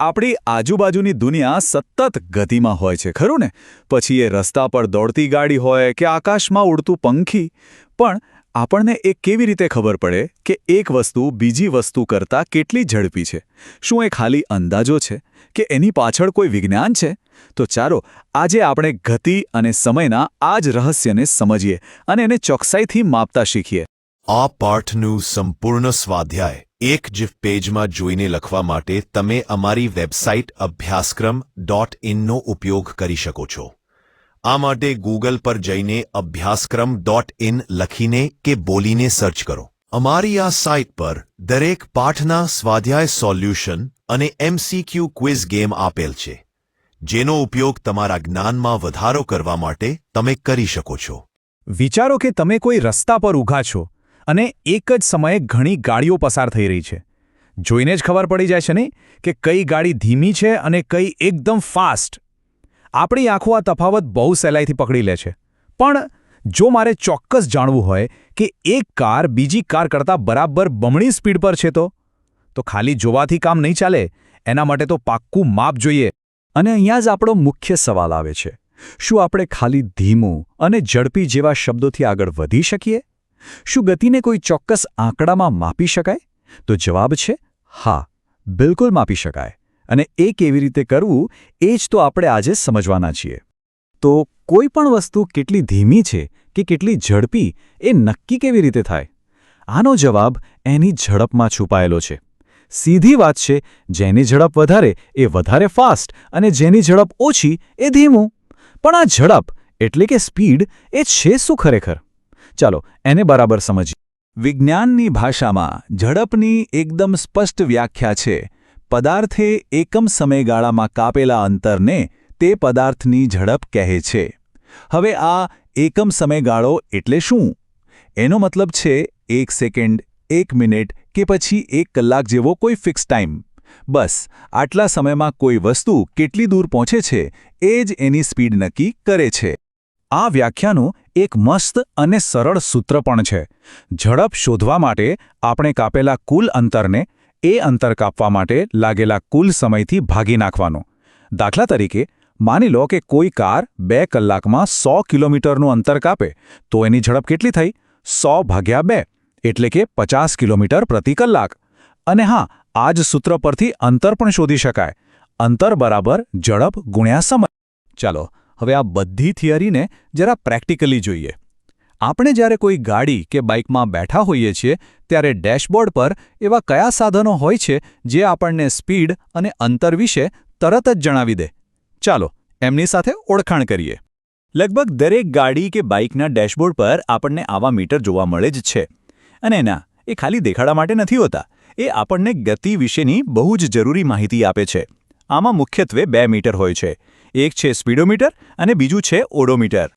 આપણી આજુબાજુની દુનિયા સતત ગતિમાં હોય છે, ખરું ને? પછી એ રસ્તા પર દોડતી ગાડી હોય કે આકાશમાં ઉડતું પંખી. પણ આપણને એ કેવી રીતે ખબર પડે કે એક વસ્તુ બીજી વસ્તુ કરતાં કેટલી ઝડપી છે? શું એ ખાલી અંદાજો છે કે એની પાછળ કોઈ વિજ્ઞાન છે? તો ચાલો, આજે આપણે ગતિ અને સમયના આ જ રહસ્યને સમજીએ અને એને ચોકસાઈથી માપતા શીખીએ. આ પાઠનું સંપૂર્ણ સ્વાધ્યાય એક જીફ પેજમાં જોઈને લખવા માટે તમે અમારી વેબસાઇટ અભ્યાસક્રમ ડોટ ઇનનો ઉપયોગ કરી શકો છો. આ માટે ગૂગલ પર જઈને અભ્યાસક્રમ ડોટ ઇન લખીને કે બોલીને સર્ચ કરો. અમારી આ સાઇટ પર દરેક પાઠના સ્વાધ્યાય સોલ્યુશન અને એમસીક્યુ ક્વિઝ ગેમ આપેલ છે, જેનો ઉપયોગ તમારા જ્ઞાનમાં વધારો કરવા માટે તમે કરી શકો છો. વિચારો કે તમે કોઈ રસ્તા પર ઊભા છો અને એક જ સમયે ઘણી ગાડીઓ પસાર થઈ રહી છે. જોઈને જ ખબર પડી જાય છે નહીં કે કઈ ગાડી ધીમી છે અને કઈ એકદમ ફાસ્ટ. આપણી આંખો આ તફાવત બહુ સહેલાઈથી પકડી લે છે. પણ જો મારે ચોક્કસ જાણવું હોય કે એક કાર બીજી કાર કરતાં બરાબર બમણી સ્પીડ પર છે તો? તો ખાલી જોવાથી કામ નહીં ચાલે. એના માટે તો પાક્કું માપ જોઈએ. અને અહીંયા જ આપણો મુખ્ય સવાલ આવે છે. શું આપણે ખાલી ધીમું અને ઝડપી જેવા શબ્દોથી આગળ વધી શકીએ? શું ગતિને કોઈ ચોક્કસ આંકડામાં માપી શકાય? તો જવાબ છે, હા, બિલકુલ માપી શકાય. અને એ કેવી રીતે કરવું, એ જ તો આપણે આજે સમજવાના છીએ. તો કોઈ પણ વસ્તુ કેટલી ધીમી છે કે કેટલી ઝડપી, એ નક્કી કેવી રીતે થાય? આનો જવાબ એની ઝડપમાં છુપાયેલો છે. સીધી વાત છે, જેની ઝડપ વધારે, એ વધારે ફાસ્ટ, અને જેની ઝડપ ઓછી, એ ધીમું. પણ આ ઝડપ એટલે કે સ્પીડ, એ છે શું ખરેખર? ચાલો એને બરાબર સમજીએ. વિજ્ઞાનની ભાષામાં ઝડપની એકદમ સ્પષ્ટ વ્યાખ્યા છે, પદાર્થે એકમ સમયગાળામાં કાપેલા અંતરને તે પદાર્થની ઝડપ કહે છે. હવે આ એકમ સમયગાળો એટલે શું? એનો મતલબ છે એક સેકન્ડ, એક મિનિટ કે પછી એક કલાક જેવો કોઈ ફિક્સ ટાઈમ. બસ, આટલા સમયમાં કોઈ વસ્તુ કેટલી દૂર પહોંચે છે એ જ એની સ્પીડ નક્કી કરે છે. આ વ્યાખ્યાનું એક મસ્ત અને સરળ સૂત્ર પણ છે. ઝડપ શોધવા માટે આપણે કાપેલા કુલ અંતરને એ અંતર કાપવા માટે લાગેલા કુલ સમયથી ભાગી નાખવાનો. દાખલા તરીકે, માની લો કે કોઈ કાર બે કલાકમાં સો કિલોમીટરનું અંતર કાપે, તો એની ઝડપ કેટલી થઈ? સો ભાગ્યા બે, એટલે કે પચાસ કિલોમીટર પ્રતિ કલાક. અને હા, આ જ સૂત્ર પરથી અંતર પણ શોધી શકાય. અંતર બરાબર ઝડપ ગુણ્યા સમય. ચાલો હવે આ બધી થિયરીને જરા પ્રેક્ટિકલી જોઈએ. આપણે જ્યારે કોઈ ગાડી કે બાઇકમાં બેઠા હોઈએ છીએ, ત્યારે ડેશબોર્ડ પર એવા કયા સાધનો હોય છે જે આપણને સ્પીડ અને અંતર વિશે તરત જ જણાવી દે? ચાલો, એમની સાથે ઓળખાણ કરીએ. લગભગ દરેક ગાડી કે બાઇકના ડેશબોર્ડ પર આપણને આવા મીટર જોવા મળે જ છે. અને ના, એ ખાલી દેખાડા માટે નથી હોતા. એ આપણને ગતિ વિશેની બહુ જ જરૂરી માહિતી આપે છે. આમાં મુખ્યત્વે બે મીટર હોય છે. એક છે સ્પીડોમીટર અને બીજું છે ઓડોમીટર.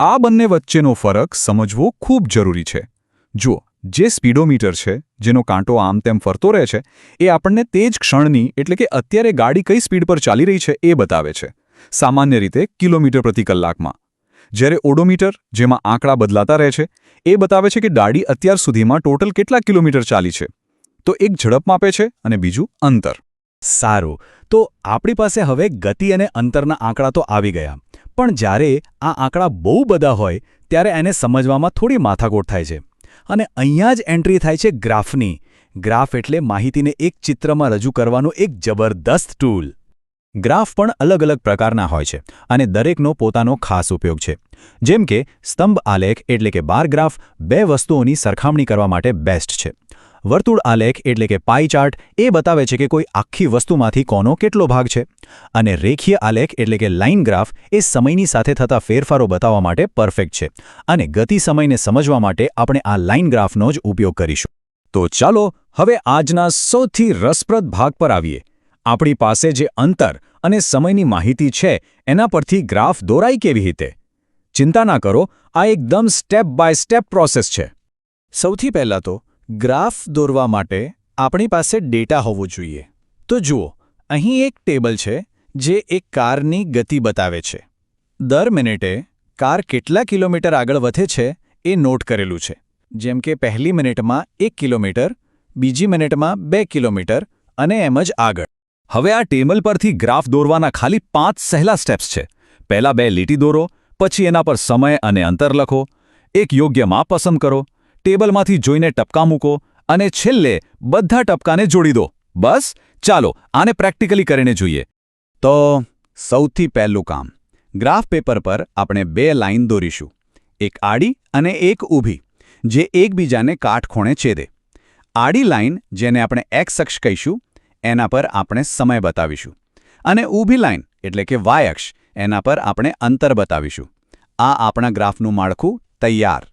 આ બંને વચ્ચેનો ફરક સમજવો ખૂબ જરૂરી છે. જુઓ, જે સ્પીડોમીટર છે, જેનો કાંટો આમ તેમ ફરતો રહે છે, એ આપણને તે જ ક્ષણની, એટલે કે અત્યારે ગાડી કઈ સ્પીડ પર ચાલી રહી છે, એ બતાવે છે. સામાન્ય રીતે કિલોમીટર પ્રતિ કલાકમાં. જ્યારે ઓડોમીટર, જેમાં આંકડા બદલાતા રહે છે, એ બતાવે છે કે ગાડી અત્યાર સુધીમાં ટોટલ કેટલા કિલોમીટર ચાલી છે. તો એક ઝડપ માપે છે અને બીજું અંતર. સારું. તો આપણી પાસે હવે ગતિ અને અંતરના આંકડા તો આવી ગયા. પણ જ્યારે આ આંકડા બહુ બધા હોય, ત્યારે એને સમજવામાં થોડી માથાકોટ થાય છે. અને અહીંયા જ એન્ટ્રી થાય છે ગ્રાફની. ગ્રાફ એટલે માહિતીને એક ચિત્રમાં રજૂ કરવાનું એક જબરદસ્ત ટૂલ. ગ્રાફ પણ અલગ અલગ પ્રકારના હોય છે અને દરેકનો પોતાનો ખાસ ઉપયોગ છે. જેમ કે સ્તંભ આલેખ એટલે કે બાર ગ્રાફ બે વસ્તુઓની સરખામણી કરવા માટે બેસ્ટ છે. વર્તુળ આલેખ એટલે કે પાઈ ચાર્ટ એ બતાવે છે કે કોઈ આખી વસ્તુમાંથી કોનો કેટલો ભાગ છે. અને રેખીય આલેખ એટલે કે લાઇન ગ્રાફ એ સમયની સાથે થતા ફેરફારો બતાવવા માટે પરફેક્ટ છે. અને ગતિ સમયને સમજવા માટે આપણે આ લાઇન ગ્રાફનો જ ઉપયોગ કરીશું. તો ચાલો હવે આજના સૌથી રસપ્રદ ભાગ પર આવીએ. આપણી પાસે જે અંતર અને સમયની માહિતી છે, એના પરથી ગ્રાફ દોરાય કેવી રીતે? ચિંતા ના કરો, આ એકદમ સ્ટેપ બાય સ્ટેપ પ્રોસેસ છે. સૌથી પહેલાં તો ગ્રાફ દોરવા માટે આપણી પાસે ડેટા હોવો જોઈએ. તો જુઓ, અહીં એક ટેબલ છે જે એક કારની ગતિ બતાવે છે. દર મિનિટે કાર કેટલા કિલોમીટર આગળ વધે છે એ નોટ કરેલું છે. જેમ કે પહેલી મિનિટમાં એક કિલોમીટર, બીજી મિનિટમાં બે કિલોમીટર અને એમ જ આગળ. હવે આ ટેબલ પરથી ગ્રાફ દોરવાના ખાલી પાંચ સહેલા સ્ટેપ્સ છે. પહેલા બે લીટી દોરો, પછી એના પર સમય અને અંતર લખો. એક યોગ્ય માપ પસંદ કરો. ટેબલમાંથી જોઈને ટપકા મૂકો અને છેલ્લે બધા ટપકાને જોડી દો. બસ, ચાલો, આને પ્રેક્ટિકલી કરીને જોઈએ. તો, સૌથી પહેલું કામ. ગ્રાફ પેપર પર આપણે બે લાઇન દોરીશું. એક આડી અને એક ઊભી, જે એકબીજાને કાટખૂણે છેદે. આડી લાઇન જેને આપણે એક્સ અક્ષ કહીશું, એના પર આપણે સમય બતાવીશું. અને ઊભી લાઇન એટલે કે વાય અક્ષ, એના પર આપણે અંતર બતાવીશું. આ આપણા ગ્રાફનું માળખું તૈયાર.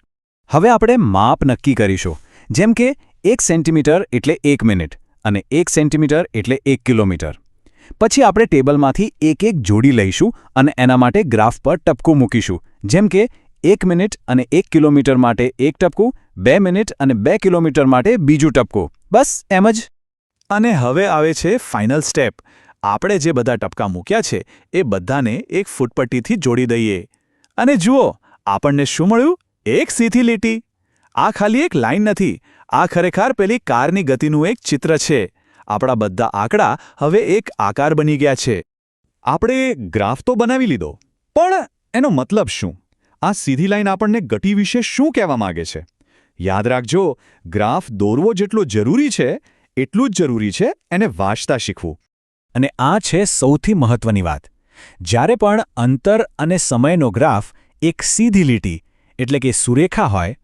હવે આપણે માપ નક્કી કરીશું. જેમ કે, એક સેન્ટીમીટર એટલે એક મિનિટ અને એક સેન્ટીમીટર એટલે એક કિલોમીટર. પછી આપણે ટેબલમાંથી એક એક જોડી લઈશું અને એના માટે ગ્રાફ પર ટપકું મૂકીશું. જેમ કે, એક મિનિટ અને એક કિલોમીટર માટે એક ટપકું, બે મિનિટ અને બે કિલોમીટર માટે બીજું ટપકું. બસ એમ જ. અને હવે આવે છે ફાઇનલ સ્ટેપ. આપણે જે બધા ટપકા મૂક્યા છે, એ બધાને એક ફૂટપટ્ટીથી જોડી દઈએ. અને જુઓ, આપણને શું મળ્યું? એક સીધી લીટી. આ ખાલી એક લાઈન નથી. આ ખરેખર પેલી કારની ગતિનું એક ચિત્ર છે. આપણા બધા આંકડા હવે એક આકાર બની ગયા છે. આપણે ગ્રાફ તો બનાવી લીધો, પણ એનો મતલબ શું? આ સીધી લાઈન આપણને ગતિ વિશે શું કહેવા માગે છે? યાદ રાખજો, ગ્રાફ દોરવો જેટલો જરૂરી છે, એટલું જ જરૂરી છે એને વાંચતા શીખવું. અને આ છે સૌથી મહત્વની વાત. જ્યારે પણ અંતર અને સમયનો ગ્રાફ એક સીધી લીટી એટલે કે સુરેખા હોય,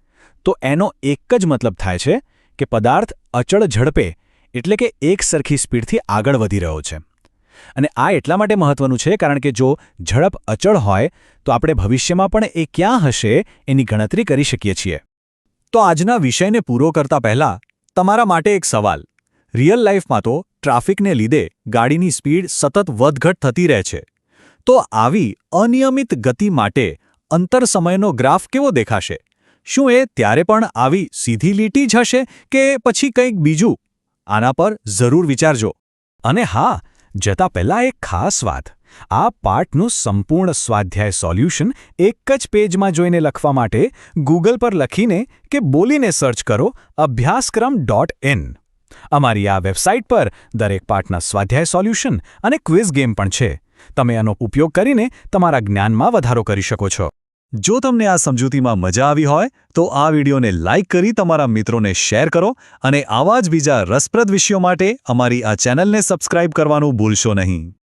તો એનો એક જ મતલબ થાય છે કે પદાર્થ અચળ ઝડપે એટલે કે એક સરખી સ્પીડથી આગળ વધી રહ્યો છે. અને આ એટલા માટે મહત્વનું છે કારણ કે જો ઝડપ અચળ હોય, તો આપણે ભવિષ્યમાં પણ એ ક્યાં હશે એની ગણતરી કરી શકીએ છીએ. તો આજના વિષયને પૂરો કરતા પહેલા તમારા માટે એક સવાલ. રિયલ લાઈફમાં તો ટ્રાફિકને લીધે ગાડીની સ્પીડ સતત વધઘટ થતી રહે છે. તો આવી અનિયમિત ગતિ માટે અંતર સમયનો ગ્રાફ કેવો દેખાશે? શું એ ત્યારે પણ આવી સીધી લીટી જ હશે કે પછી કંઈક બીજું? આના પર જરૂર વિચારજો. અને હા, જતા પહેલાં એક ખાસ વાત. આ પાઠનું સંપૂર્ણ સ્વાધ્યાય સોલ્યુશન એક જ પેજમાં જોઈને લખવા માટે ગૂગલ પર લખીને કે બોલીને સર્ચ કરો અભ્યાસક્રમ ડોટ ઇન. અમારી આ વેબસાઇટ પર દરેક પાઠના સ્વાધ્યાય સોલ્યુશન અને ક્વિઝ ગેમ પણ છે. તમે આનો ઉપયોગ કરીને તમારા જ્ઞાનમાં વધારો કરી શકો છો. જો તમને આ સમજૂતીમાં મજા આવી હોય, તો આ વિડીયોને લાઇક કરી તમારા મિત્રોને શેર કરો અને આવા જ બીજા રસપ્રદ વિષયો માટે અમારી આ ચેનલને સબસ્ક્રાઇબ કરવાનું ભૂલશો નહીં.